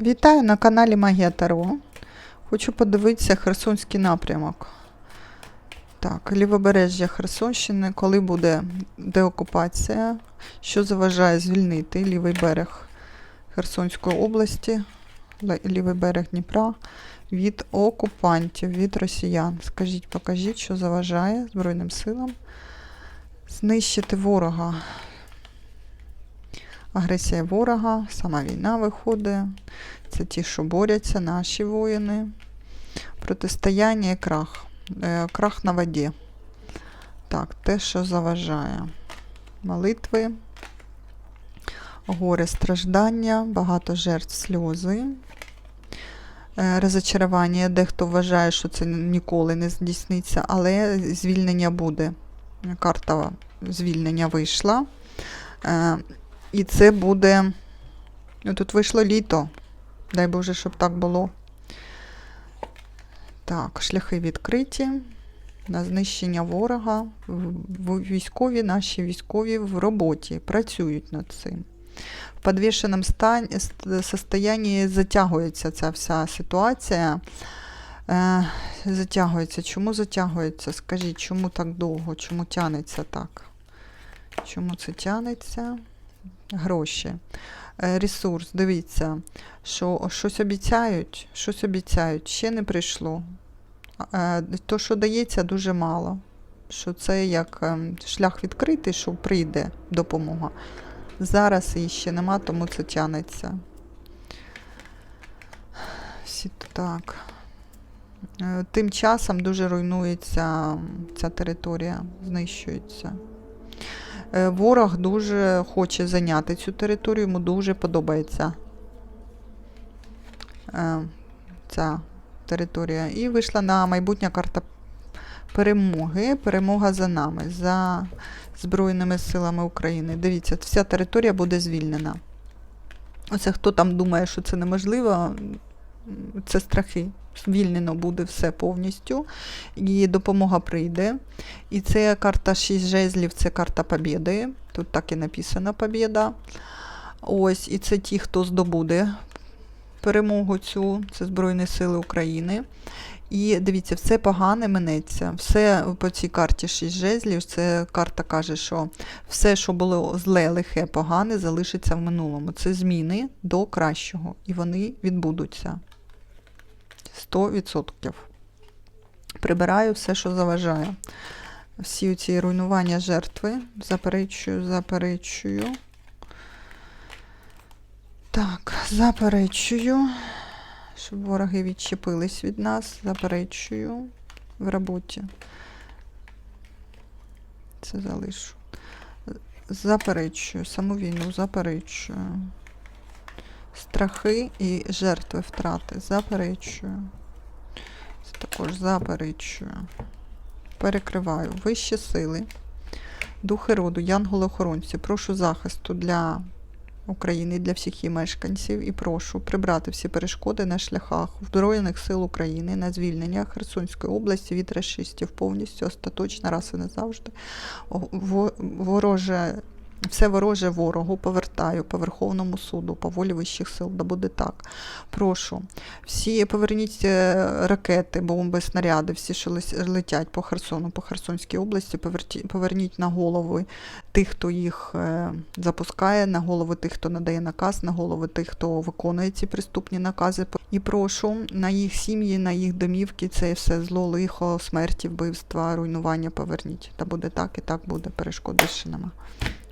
Вітаю на каналі Магія Таро. Хочу подивитися Херсонський напрямок. Так, лівобережжя Херсонщини, коли буде деокупація, що заважає звільнити лівий берег Херсонської області, лівий берег Дніпра від окупантів, від росіян. Скажіть, покажіть, що заважає Збройним силам знищити ворога. Агресія ворога, сама війна виходить. Це ті, що борються, наші воїни. Протистояння і крах. Е, Крах на воді. Так, те, що заважає. Молитви, горе страждання, багато жертв сльози. Е, Розочарування. Дехто вважає, що це ніколи не здійсниться, але звільнення буде. Карта звільнення вийшла. І це буде. Ну, тут вийшло літо. Дай Боже, щоб так було. Так, шляхи відкриті на знищення ворога. Військові, наші військові в роботі працюють над цим. В підвішеному стані, состоянні затягується ця вся ситуація. Е, затягується. Чому затягується? Скажіть, чому так довго? Чому тянеться так? Чому це тянеться? Гроші. Е, Ресурс, дивіться, що щось обіцяють, щось обіцяють, ще не прийшло. Е, То, що дається, дуже мало. Що це як ем, шлях відкритий, що прийде допомога. Зараз її ще нема, тому це тянеться. Всі так. Е, Тим часом дуже руйнується ця територія, знищується. Е, Ворог дуже хоче зайняти цю територію, йому дуже подобається е, ця територія. І вийшла на майбутня карта перемоги. Перемога за нами, за Збройними силами України. Дивіться, вся територія буде звільнена. Оце хто там думає, що це неможливо, це страхи. Звільнено буде все повністю, і допомога прийде. І це карта 6 жезлів, це карта побєди. Тут так і написано побєда. Ось, і це ті, хто здобуде перемогу цю, це Збройні Сили України. І дивіться, все погане минеться. Все по цій карті 6 жезлів. Це карта каже, що все, що було зле, лихе, погане, залишиться в минулому. Це зміни до кращого, і вони відбудуться. 100%. Прибираю все, що заважає. Всі ці руйнування жертви. Заперечую, заперечую. Так, заперечую. Щоб вороги відчепились від нас. Заперечую в роботі. Це залишу. Заперечую. Саму війну заперечую. Страхи і жертви втрати. Заперечую. Це також заперечую. Перекриваю. Вищі сили. Духи роду, янголи-охоронці. Прошу захисту для України, для всіх її мешканців. І прошу прибрати всі перешкоди на шляхах Збройних сил України на звільнення Херсонської області від расистів повністю, остаточно, раз і назавжди. Вороже все вороже ворогу повертаю по Верховному суду, по волі вищих сил, да буде так. Прошу. Всі поверніть е, ракети, бомби, снаряди, всі, що летять по Херсону, по Херсонській області, поверніть на голови тих, хто їх е, запускає, на голови тих, хто надає наказ, на голови тих, хто виконує ці преступні накази. І прошу на їх сім'ї, на їх домівки, це все зло, лихо, смерті, вбивства, руйнування поверніть. Та буде так і так буде, перешкоди.